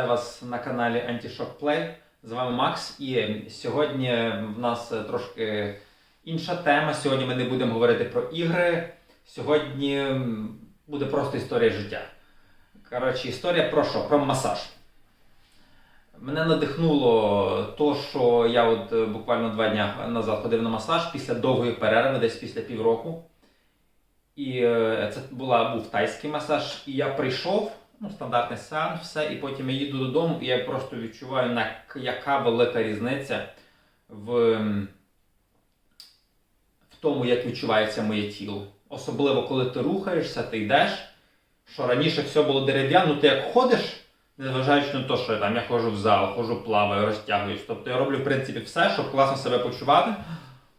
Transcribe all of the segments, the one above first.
Вітаю вас на каналі Anti-Shock Play. З вами Макс. І сьогодні в нас трошки інша тема. Сьогодні ми не будемо говорити про ігри. Сьогодні буде просто історія життя. Коротше, історія про що? Про масаж. Мене надихнуло то, що я от е, буквально два дні назад ходив на масаж після довгої перерви, десь після півроку. І е, це була, був тайський масаж. І я прийшов, ну, стандартний сеанс, все, і потім я їду додому, і я просто відчуваю, на, яка велика різниця в, в тому, як відчувається моє тіло. Особливо, коли ти рухаєшся, ти йдеш, що раніше все було дерев'яно, ну ти як ходиш, незважаючи на те, що я там я ходжу в зал, ходжу, плаваю, розтягуюсь. Тобто я роблю, в принципі, все, щоб класно себе почувати.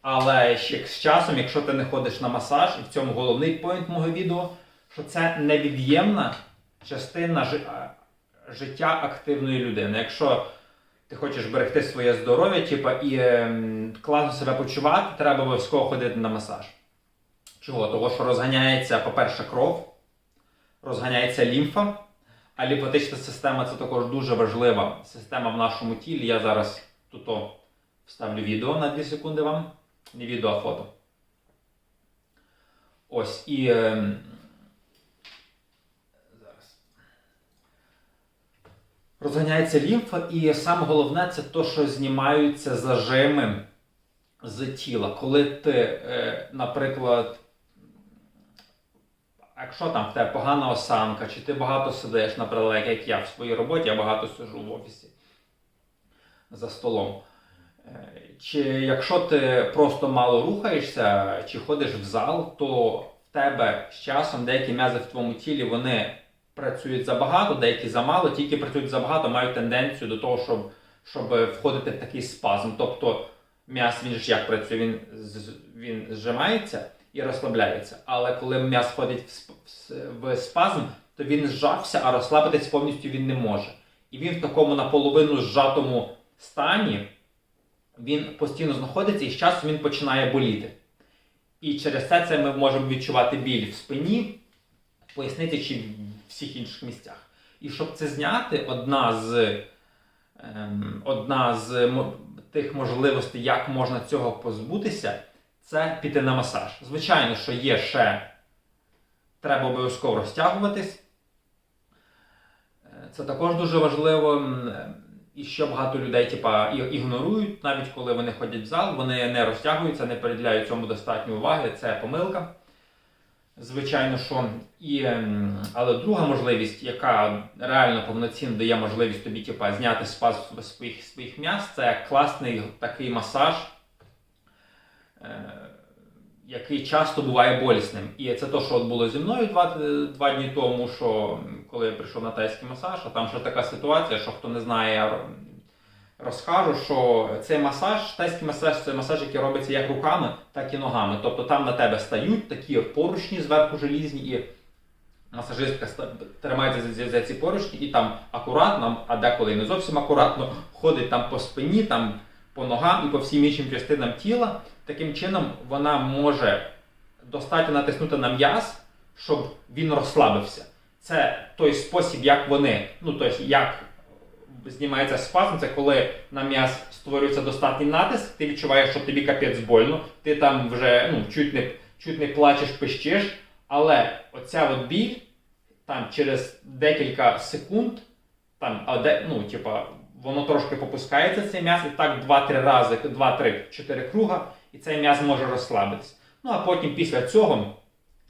Але ще з часом, якщо ти не ходиш на масаж, і в цьому головний поінт мого відео, що це невід'ємна частина жи- життя активної людини. Якщо ти хочеш берегти своє здоров'я, типа, і ем, класно себе почувати, треба обов'язково ходити на масаж. Чого? Того, що розганяється, по-перше, кров, розганяється лімфа, а лімфатична система це також дуже важлива система в нашому тілі. Я зараз тут вставлю відео на 2 секунди вам. Не відео, а фото. Ось і. ем, Розганяється лімфа, і саме головне це те, що знімаються зажими з тіла. Коли ти, е, наприклад, якщо там в тебе погана осанка, чи ти багато сидиш, наприклад, як я в своїй роботі, я багато сиджу в офісі за столом. Е, Чи якщо ти просто мало рухаєшся, чи ходиш в зал, то в тебе з часом деякі м'язи в твоєму тілі вони працюють забагато, деякі замало, ті, які працюють забагато, мають тенденцію до того, щоб, щоб входити в такий спазм. Тобто м'яз він ж як працює, він, він зжимається і розслабляється. Але коли м'яз входить в, спазм, то він зжався, а розслабитись повністю він не може. І він в такому наполовину зжатому стані він постійно знаходиться і з часом він починає боліти. І через це, це ми можемо відчувати біль в спині, поясниці чи в всіх інших місцях. І щоб це зняти, одна з, ем, одна з тих можливостей, як можна цього позбутися, це піти на масаж. Звичайно, що є ще треба обов'язково розтягуватись. Е, Це також дуже важливо. Е, І що багато людей типа, ігнорують, навіть коли вони ходять в зал, вони не розтягуються, не приділяють цьому достатньо уваги. Це помилка. Звичайно, що і, ем, але друга можливість, яка реально повноцінно дає можливість тобі типа, зняти спазм з своїх, своїх м'яз, це класний такий масаж, е, який часто буває болісним. І це те, що от було зі мною два, два дні тому, що коли я прийшов на тайський масаж, а там ще така ситуація, що хто не знає, розкажу, що цей масаж, тайський масаж це масаж, який робиться як руками, так і ногами. Тобто там на тебе стають такі поручні зверху желізні, і масажистка тримається за, за, ці поручні і там акуратно, а деколи не зовсім акуратно, ходить там по спині, там по ногам і по всім іншим частинам тіла. Таким чином вона може достатньо натиснути на м'яз, щоб він розслабився. Це той спосіб, як вони, ну тобто, як знімається спазм, це коли на м'яз створюється достатній натиск, ти відчуваєш, що тобі капець больно, ти там вже ну, чуть, не, чуть не плачеш, пищиш, але оця от біль там через декілька секунд, там, а де, ну, типа, воно трошки попускається цей м'яз, і так 2-3 рази, 2-3-4 круга, і цей м'яз може розслабитись. Ну а потім після цього,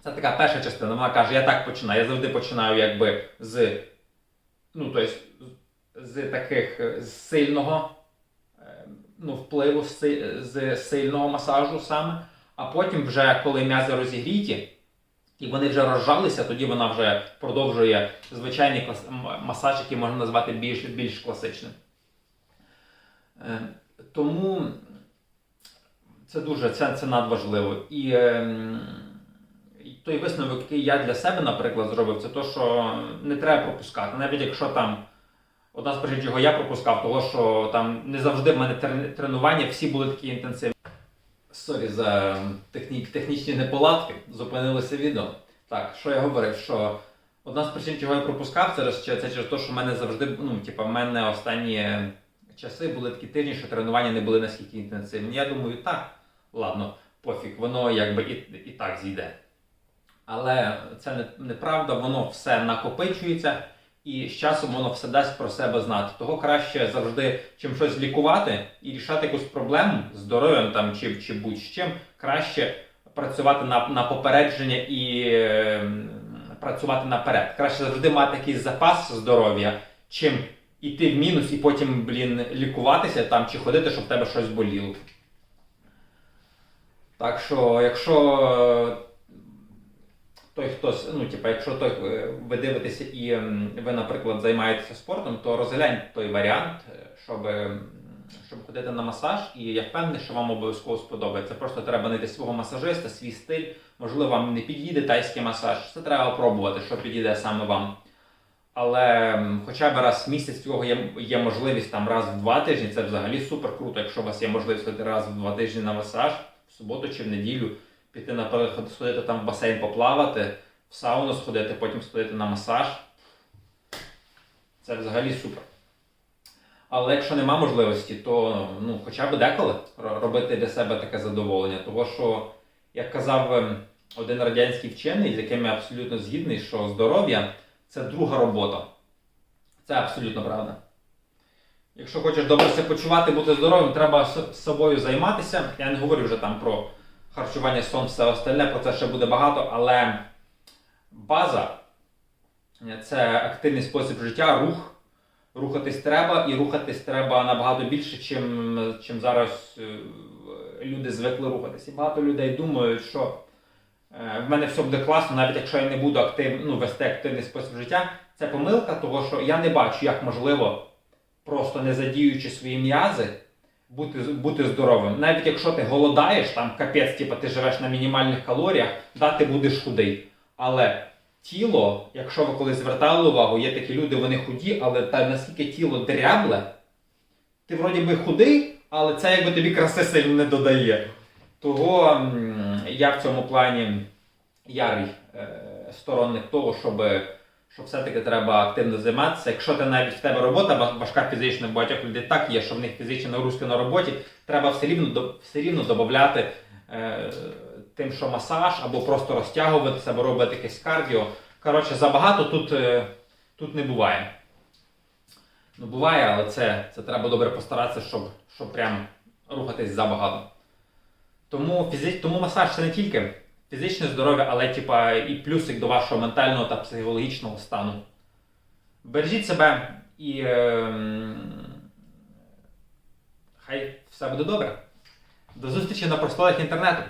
це така перша частина, вона каже, я так починаю. Я завжди починаю якби з, ну, тобто, з, таких е, з сильного е, ну, впливу, з, сильного масажу саме, а потім, вже коли м'язи розігріті, і вони вже розжалися, тоді вона вже продовжує звичайний клас... масаж, який можна назвати більш, більш класичним. Е, Тому це дуже це, це надважливо. І, ем, і той висновок, який я для себе, наприклад, зробив, це те, що не треба пропускати. Навіть якщо там одна з причин, чого я пропускав, того, що там не завжди в мене тренування, всі були такі інтенсивні. Сорі за техні... технічні неполадки, зупинилося відео. Так, що я говорив, що Одна з причин, чого я пропускав, це, це через те, що в мене завжди, ну, типа, в мене останні часи були такі тижні, що тренування не були настільки інтенсивні. Я думаю, так, ладно, пофіг, воно якби і, і так зійде. Але це не, неправда, воно все накопичується, і з часом воно все дасть про себе знати. Того краще завжди чим щось лікувати і рішати якусь проблему з здоров'ям там, чи, чи будь-чим, краще працювати на, на попередження і е, працювати наперед. Краще завжди мати якийсь запас здоров'я, чим іти в мінус і потім, блін, лікуватися там чи ходити, щоб в тебе щось боліло. Так що, якщо той хтось, ну, типу, якщо той, е, ви дивитеся і ви, наприклад, займаєтеся спортом, то розгляньте той варіант, е, щоб, щоб ходити на масаж, і я впевнений, що вам обов'язково сподобається. Просто треба знайти свого масажиста, свій стиль. Можливо, вам не підійде тайський масаж. Це треба пробувати, що підійде саме вам. Але хоча б раз в місяць цього є, є можливість там раз в два тижні, це взагалі супер круто, якщо у вас є можливість ходити раз в два тижні на масаж, в суботу чи в неділю, піти наприклад, сходити там в басейн поплавати, в сауну сходити, потім сходити на масаж. Це взагалі супер. Але якщо нема можливості, то ну, хоча б деколи робити для себе таке задоволення. Того що, як казав ем, один радянський вчений, з яким я абсолютно згідний, що здоров'я це друга робота. Це абсолютно правда. Якщо хочеш добре себе почувати, бути здоровим, треба с- собою займатися. Я не говорю вже там про харчування, сон, все остальне, про це ще буде багато, але база е, це активний спосіб життя, рух. Рухатись треба, і рухатись треба набагато більше, чим, чим зараз е, люди звикли рухатись. І багато людей думають, що е, в мене все буде класно, навіть якщо я не буду актив, ну, вести активний спосіб життя. Це помилка, того що я не бачу, як можливо, просто не задіючи свої м'язи, бути, бути здоровим. Навіть якщо ти голодаєш, там капець, типу, ти живеш на мінімальних калоріях, да, ти будеш худий. Але тіло, якщо ви колись звертали увагу, є такі люди, вони худі, але та наскільки тіло дрябле, ти вроді би худий, але це якби тобі краси сильно не додає. Того я в цьому плані ярий е, сторонник того, щоб, щоб все-таки треба активно займатися. Якщо ти навіть в тебе робота ва- важка фізично, багатьох людей так є, що в них фізичні нагрузки на роботі, треба все рівно, все рівно додати е, тим, що масаж, або просто розтягуватися, або робити якесь кардіо. Коротше, забагато тут, е, тут не буває. Ну, буває, але це, це треба добре постаратися, щоб, щоб прям рухатись забагато. Тому, фізи... Тому масаж це не тільки фізичне здоров'я, але типа, і плюсик до вашого ментального та психологічного стану. Бережіть себе і е... хай все буде добре. До зустрічі на просторах інтернету.